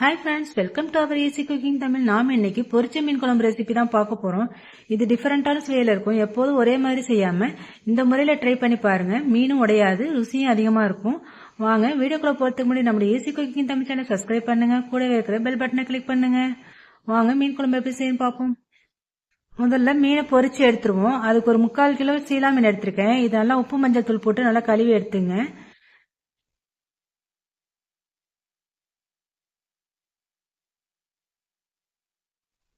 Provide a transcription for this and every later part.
Hi friends welcome to our easy cooking Tamil நாம் இன்னைக்கு பொரிச்ச மீன் குழம்பு ரெசிபி தான் பார்க்க போகிறோம் இது டிஃப்ரெண்ட்டான சுவையில் இருக்கும். எப்போதும் ஒரே மாதிரி செய்யாமல் இந்த முறையில் ட்ரை பண்ணி பாருங்க. மீனும் உடையாது ருசியும் அதிகமாக இருக்கும். வாங்க வீடியோக்குள்ள போகிறதுக்கு முன்னாடி நம்மளுடைய easy cooking Tamil channel subscribe பண்ணுங்க. கூடவே இருக்கிற பெல் பட்டனை கிளிக் பண்ணுங்க. வாங்க மீன் குழம்பு எப்படி செய்யணும் பார்ப்போம். முதல்ல மீனை பொரிச்சு எடுத்துருவோம். அதுக்கு ஒரு முக்கால் கிலோ சீலா மீன் எடுத்திருக்கேன். இதெல்லாம் உப்பு மஞ்சள் தூள் போட்டு நல்லா கழுவி எடுத்துங்க.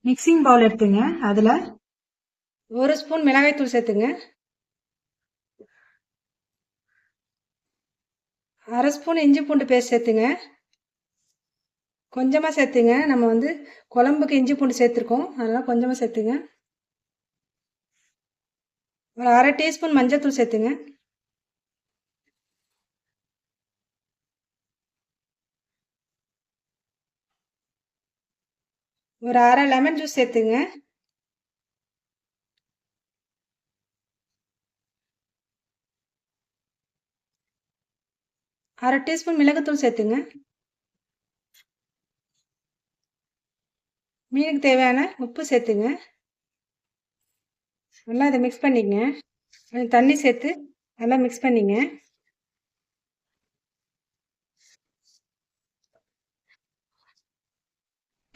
மிக்சிங் பவுல் எடுத்துங்க அதில். ஒரு ஸ்பூன் மிளகாய் தூள் சேர்த்துங்க. அரை ஸ்பூன் இஞ்சி பூண்டு பேஸ்ட் சேர்த்துங்க. கொஞ்சமாக சேர்த்துங்க. நம்ம வந்து குழம்புக்கு இஞ்சி பூண்டு சேர்த்துருக்கோம். அதனால் கொஞ்சமாக சேர்த்துங்க. ஒரு அரை டீஸ்பூன் மஞ்சள் தூள் சேர்த்துங்க. ஒரு அரை லெமன் ஜூஸ் சேர்த்துங்க. அரை டீஸ்பூன் மிளகுத்தூள் சேர்த்துங்க. மீனுக்கு தேவையான உப்பு சேர்த்துங்க. நல்லா இதை மிக்ஸ் பண்ணிக்கங்க கொஞ்சம் தண்ணி சேர்த்து நல்லா மிக்ஸ் பண்ணிங்க.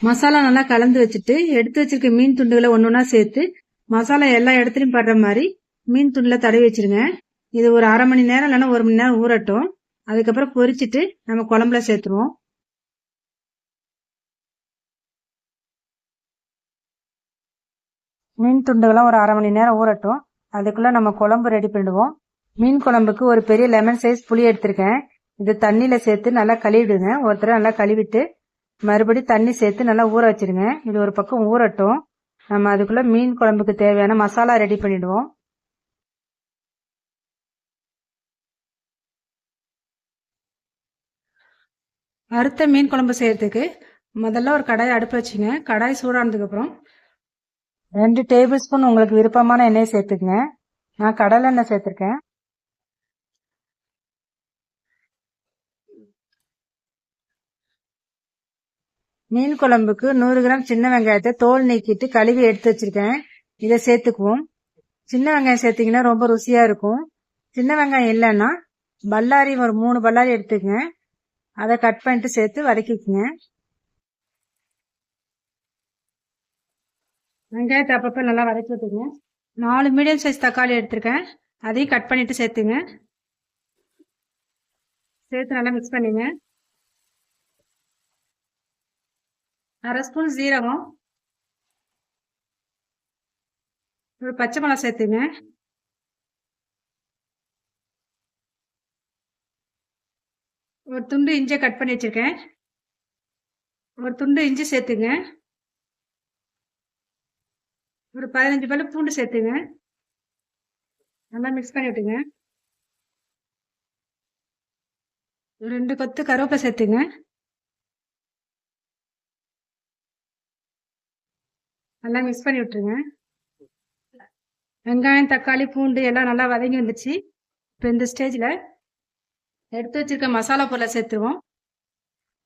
மசாலா நல்லா கலந்து வச்சுட்டு எடுத்து வச்சிருக்க மீன் துண்டுகளை ஒன்று ஒன்றா சேர்த்து மசாலா எல்லா இடத்துலையும் படுற மாதிரி மீன் துண்டில் தடவி வச்சிருங்க. இது ஒரு அரை மணி நேரம் இல்லைன்னா ஒரு மணி நேரம் ஊறட்டும். அதுக்கப்புறம் பொரிச்சிட்டு நம்ம குழம்புல சேர்த்துருவோம். மீன் துண்டுகள்லாம் ஒரு அரை மணி நேரம் ஊறட்டும். அதுக்குள்ள நம்ம குழம்பு ரெடி பண்ணிடுவோம். மீன் குழம்புக்கு ஒரு பெரிய லெமன் சைஸ் புளி எடுத்திருக்கேன். இது தண்ணியில சேர்த்து நல்லா கழுவிடுங்க. ஒருத்தர் நல்லா கழுவிட்டு மறுபடி தண்ணி சேர்த்து நல்லா ஊற வச்சிருங்க. இது ஒரு பக்கம் ஊறட்டும். நம்ம அதுக்குள்ள மீன் குழம்புக்கு தேவையான மசாலா ரெடி பண்ணிடுவோம். அறுத்த மீன் குழம்பு செய்யறதுக்கு முதல்ல ஒரு கடாய் அடுப்பு வச்சுங்க. கடாய் சூடானதுக்கப்புறம் ரெண்டு டேபிள் ஸ்பூன் உங்களுக்கு விருப்பமான எண்ணெய் சேர்த்துக்குங்க. நான் கடலை எண்ணெய் சேர்த்துருக்கேன். மீன் குழம்புக்கு நூறு கிராம் சின்ன வெங்காயத்தை தோல் நீக்கிட்டு கழுவி எடுத்து வச்சிருக்கேன். இதை சேர்த்துக்குவோம். சின்ன வெங்காயம் சேர்த்திங்கன்னா ரொம்ப ருசியாக இருக்கும். சின்ன வெங்காயம் இல்லைன்னா பல்லாரி ஒரு மூணு பல்லாரி எடுத்துக்கங்க. அதை கட் பண்ணிட்டு சேர்த்து வதக்கிக்குங்க. வெங்காயத்தை அப்பப்போ நல்லா வதக்கி விட்டுங்க நாலு மீடியம் சைஸ் தக்காளி எடுத்திருக்கேன். அதையும் கட் பண்ணிட்டு சேர்த்துங்க. சேர்த்து நல்லா மிக்ஸ் பண்ணிங்க. அரை ஸ்பூன் சீரகம். ஒரு பச்சை மிளகா சேர்த்துங்க. ஒரு துண்டு இஞ்சியை கட் பண்ணி வச்சுருக்கேன். ஒரு துண்டு இஞ்சி சேர்த்துங்க. ஒரு பதினஞ்சு பல்லு பூண்டு சேர்த்துங்க. நல்லா மிக்ஸ் பண்ணி விட்டுங்க. ஒரு ரெண்டு கொத்து கருவேப்பிலை சேர்த்துங்க. நல்லா மிக்ஸ் பண்ணி விட்டுருங்க. வெங்காயம் தக்காளி பூண்டு எல்லாம் நல்லா வதங்கி வந்துச்சு. இப்போ இந்த ஸ்டேஜில் எடுத்து வச்சிருக்க மசாலா பொருளை சேர்த்துருவோம்.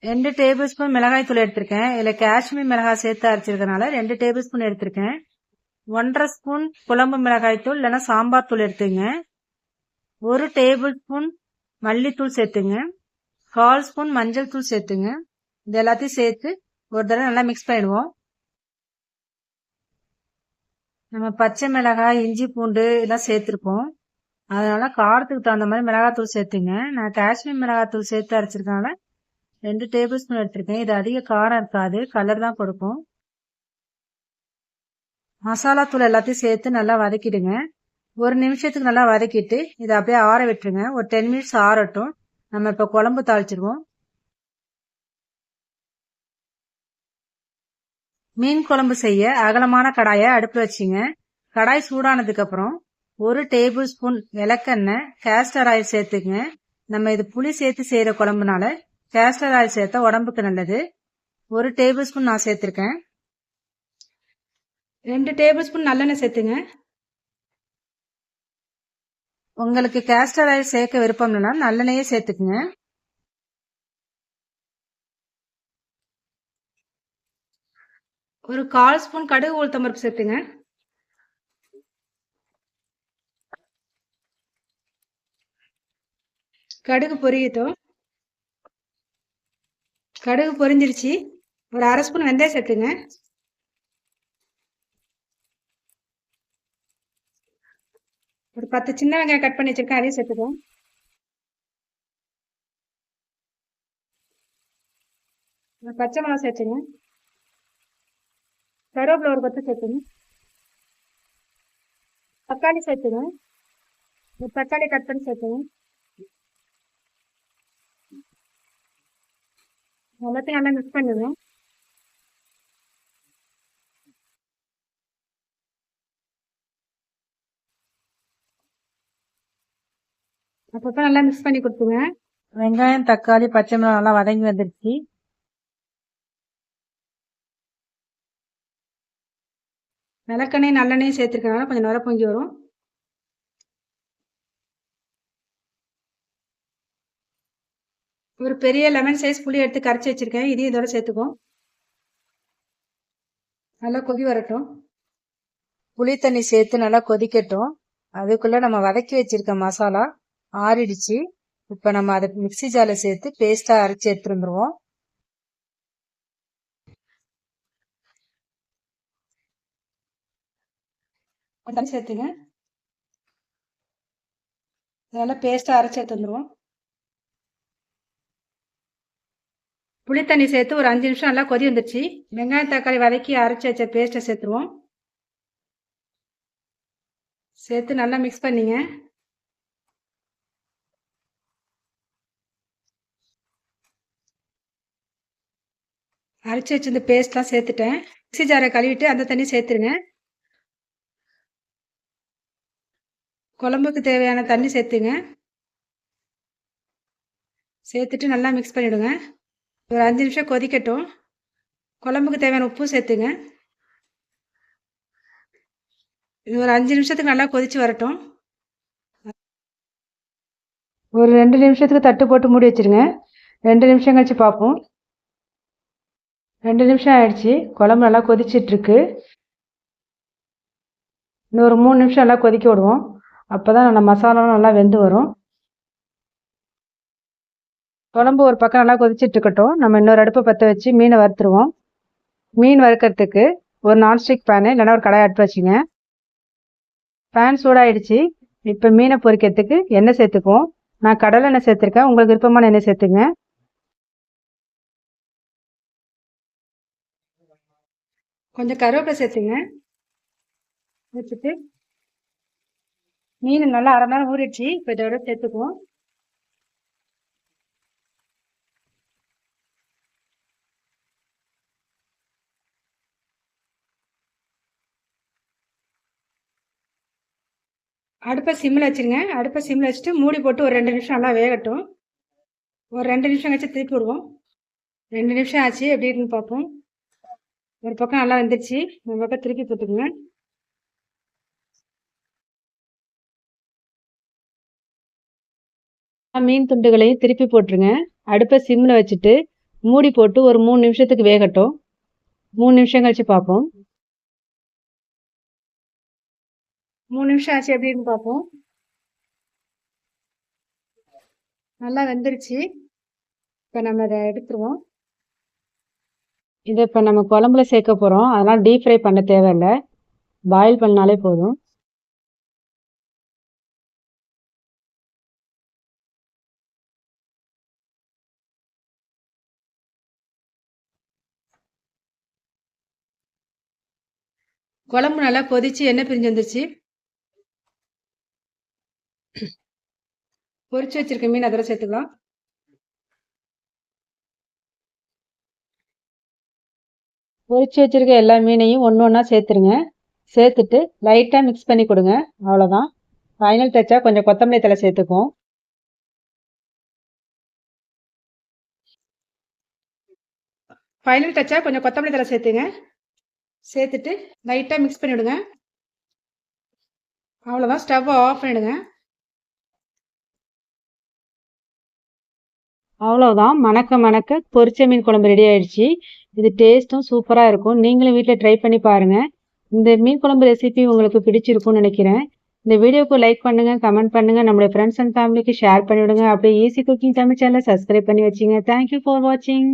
ரெண்டு டேபிள் ஸ்பூன் மிளகாய் தூள் எடுத்திருக்கேன். இதில் காஷ்மீர் மிளகாய் சேர்த்து அரைச்சிருக்கனால ரெண்டு டேபிள் ஸ்பூன் எடுத்திருக்கேன். ஒன்றரை ஸ்பூன் குழம்பு மிளகாய் தூள் இல்லைன்னா சாம்பார் தூள் எடுத்துங்க. ஒரு டேபிள் ஸ்பூன் மல்லித்தூள் சேர்த்துங்க. கால் ஸ்பூன் மஞ்சள் தூள் சேர்த்துங்க. இது எல்லாத்தையும் சேர்த்து ஒரு தடவை நல்லா மிக்ஸ் பண்ணிடுவோம். நம்ம பச்சை மிளகாய் இஞ்சி பூண்டு இதெல்லாம் சேர்த்துருக்கோம் அதனால காரத்துக்கு தகுந்த மாதிரி மிளகாத்தூள் சேர்த்துங்க. நான் காஷ்மீர் மிளகாத்தூள் சேர்த்து அரைச்சிருக்கனால ரெண்டு டேபிள் ஸ்பூன் எடுத்திருக்கேன். இது அதிக காரம் இருக்காது. கலர் தான் கொடுக்கும். மசாலா தூள் எல்லாத்தையும் சேர்த்து நல்லா வதக்கிடுங்க. ஒரு நிமிஷத்துக்கு நல்லா வதக்கிட்டு இதை அப்படியே ஆற விட்டுருங்க. ஒரு டென் மினிட்ஸ் ஆறட்டும். நம்ம இப்போ குழம்பு தாளிச்சிருவோம். மீன் குழம்பு செய்ய அகலமான கடாயை அடுப்பு வச்சுங்க. கடாய் சூடானதுக்கு அப்புறம் ஒரு டேபிள் ஸ்பூன் விளக்கெண்ணெய் கேஸ்டர் ஆயில் சேர்த்துக்குங்க. நம்ம இது புளி சேர்த்து செய்யற குழம்புனால கேஸ்டர் ஆயில் சேர்த்தா உடம்புக்கு நல்லது. ஒரு டேபிள் ஸ்பூன் நான் சேர்த்திருக்கேன். ரெண்டு டேபிள் ஸ்பூன் நல்லெண்ணெய் சேர்த்துங்க. உங்களுக்கு கேஸ்டர் ஆயில் சேர்க்க விருப்பம் இல்லைன்னா நல்லெண்ணெயே சேர்த்துக்குங்க. ஒரு கால் ஸ்பூன் கடுகு உளுத்தம் பருப்பு சேர்த்துங்க. கடுகு பொரியட்டும். கடுகு பொரிஞ்சிருச்சு. ஒரு அரை ஸ்பூன் வெந்தயம் சேர்த்துங்க. ஒரு பத்து சின்ன வெங்காயம் கட் பண்ணி வச்சிருக்கேன் அதையும் சேர்த்துக்கோம் பச்சை மிளகா சேர்த்துங்க. கருவேப்பிலை ஒரு கொத்து சேர்த்துங்க தக்காளி சேர்த்துங்க தக்காளி கட் பண்ணி சேர்த்துங்க எல்லாத்தையும் நல்லா மிக்ஸ் பண்ணுங்க அப்பப்போ நல்லா மிக்ஸ் பண்ணி கொடுத்துங்க வெங்காயம் தக்காளி பச்சை மிளகாய் நல்லா வதங்கி வந்துருச்சு. விளக்கெண்ணெய் நல்லெண்ணெயும் சேர்த்துருக்கனால கொஞ்சம் நுர பொங்கி வரும். ஒரு பெரிய லெமன் சைஸ் புளி எடுத்து கரைச்சி வச்சிருக்கேன். இதையும் இதோட சேர்த்துக்கும் நல்லா கொதி வரட்டும். புளி தண்ணி சேர்த்து நல்லா கொதிக்கட்டும். அதுக்குள்ளே நம்ம வதக்கி வச்சிருக்க மசாலா ஆறிடுச்சு. இப்போ நம்ம அதை மிக்சி ஜால சேர்த்து பேஸ்ட்டாக அரைச்சி எடுத்துருந்துருவோம் கொஞ்சம் தண்ணி சேர்த்துங்க. நல்லா பேஸ்ட்டாக அரைச்சி எடுத்து வந்துடுவோம் புளி தண்ணி சேர்த்து ஒரு அஞ்சு நிமிஷம் நல்லா கொதி வந்துருச்சு. வெங்காயம் தக்காளி வதக்கி அரைச்சி வச்ச பேஸ்ட்டை சேர்த்துருவோம். சேர்த்து நல்லா மிக்ஸ் பண்ணிங்க. அரைச்சி வச்சிருந்த பேஸ்ட்லாம் சேர்த்துட்டேன். மிக்ஸி ஜாரை கழுவிட்டு அந்த தண்ணி சேர்த்துருங்க. குழம்புக்கு தேவையான தண்ணி சேர்த்துங்க. சேர்த்துட்டு நல்லா மிக்ஸ் பண்ணிவிடுங்க ஒரு அஞ்சு நிமிஷம் கொதிக்கட்டும். குழம்புக்கு தேவையான உப்பும் சேர்த்துங்க. இது ஒரு அஞ்சு நிமிஷத்துக்கு நல்லா கொதித்து வரட்டும். ஒரு ரெண்டு நிமிஷத்துக்கு தட்டு போட்டு மூடி வச்சிருங்க. ரெண்டு நிமிஷம் கழிச்சு பார்ப்போம். ரெண்டு நிமிஷம் ஆயிடுச்சு. குழம்பு நல்லா கொதிச்சிட்ருக்கு இன்னும் ஒரு மூணு நிமிஷம் நல்லா கொதிக்க விடுவோம். அப்போ தான் நல்லா மசாலாவும் நல்லா வெந்து வரும். குழம்பு ஒரு பக்கம் நல்லா கொதிச்சிட்டு இருக்கட்டும். நம்ம இன்னொரு அடுப்பை பற்ற வச்சு மீனை வறுத்துருவோம். மீன் வறுக்கிறதுக்கு ஒரு நான்ஸ்டிக் பேனு இல்லைன்னா ஒரு கடாய் அடுப்பு வச்சுங்க. பேன் சூடாயிடுச்சு. இப்போ மீனை பொரிக்கிறதுக்கு எண்ணெய் சேர்த்துக்குவோம். நான் கடலை எண்ணெய் சேர்த்துருக்கேன். உங்களுக்கு விருப்பமான எண்ணெய் சேர்த்துங்க. கொஞ்சம் கருவேப்பிலை சேர்த்துங்க. வச்சுட்டு மீன் நல்லா அரை நேரம் ஊறிடுச்சு. இப்போ இதோட சேர்த்துக்குவோம். அடுப்பை சிம்மில் வச்சுருங்க. அடுப்பை சிம்மில் வச்சுட்டு மூடி போட்டு ஒரு ரெண்டு நிமிஷம் நல்லா வேகட்டும். ஒரு ரெண்டு நிமிஷம் கழிச்சு திருப்பி விடுவோம். ரெண்டு நிமிஷம் ஆச்சு. எப்படி இருக்குன்னு பார்ப்போம். ஒரு பக்கம் நல்லா வந்துருச்சு. ஒரு பக்கம் திருப்பி போட்டுக்கோங்க. மீன் துண்டுகளையும் திருப்பி போட்டுருங்க. அடுப்பை சிம்மில் வச்சுட்டு மூடி போட்டு ஒரு மூணு நிமிஷத்துக்கு வேகட்டும். மூணு நிமிஷம் கழிச்சு பார்ப்போம். மூணு நிமிஷம் ஆச்சு எப்படின்னு பார்ப்போம். நல்லா வெந்துருச்சு. இப்போ நம்ம அதை எடுத்துருவோம். இதை இப்போ நம்ம குழம்புல சேர்க்க போகிறோம் அதெல்லாம் டீப் ஃப்ரை பண்ண தேவையில்லை. பாயில் பண்ணாலே போதும். குழம்பு நல்லா கொதிச்சு எண்ணெய் பிரிஞ்சு வந்துருச்சு. பொரிச்சு வச்சிருக்க மீன் அதோட சேர்த்துக்கலாம். பொரிச்சு வச்சிருக்க எல்லா மீனையும் ஒன்று ஒன்றா சேர்த்துருங்க. சேர்த்துட்டு லைட்டாக மிக்ஸ் பண்ணி கொடுங்க. அவ்வளோதான் ஃபைனல் டச்சாக கொஞ்சம் கொத்தமல்லி தலை சேர்த்துக்குவோம். ஃபைனல் டச்சாக கொஞ்சம் கொத்தமல்லி தலை சேர்த்துங்க. சேர்த்துட்டு லைட்டாக மிக்ஸ் பண்ணிவிடுங்க அவ்வளோதான் ஸ்டவ்வை ஆஃப் பண்ணிவிடுங்க அவ்வளோதான் மணக்க மணக்க பொரிச்ச மீன் குழம்பு ரெடி ஆயிடுச்சு. இது டேஸ்ட்டும் சூப்பராக இருக்கும். நீங்களும் வீட்டில் ட்ரை பண்ணி பாருங்கள் இந்த மீன் குழம்பு ரெசிபி உங்களுக்கு பிடிச்சிருக்கும்னு நினைக்கிறேன். இந்த வீடியோக்கு லைக் பண்ணுங்கள் கமெண்ட் பண்ணுங்கள் நம்மளுடைய ஃப்ரெண்ட்ஸ் அண்ட் ஃபேமிலிக்கு ஷேர் பண்ணிவிடுங்க. அப்படியே ஈஸி குக்கிங் தமிழ் சேனலை சப்ஸ்கிரைப் பண்ணி வச்சிங்க. தேங்க்யூ ஃபார் வாட்சிங்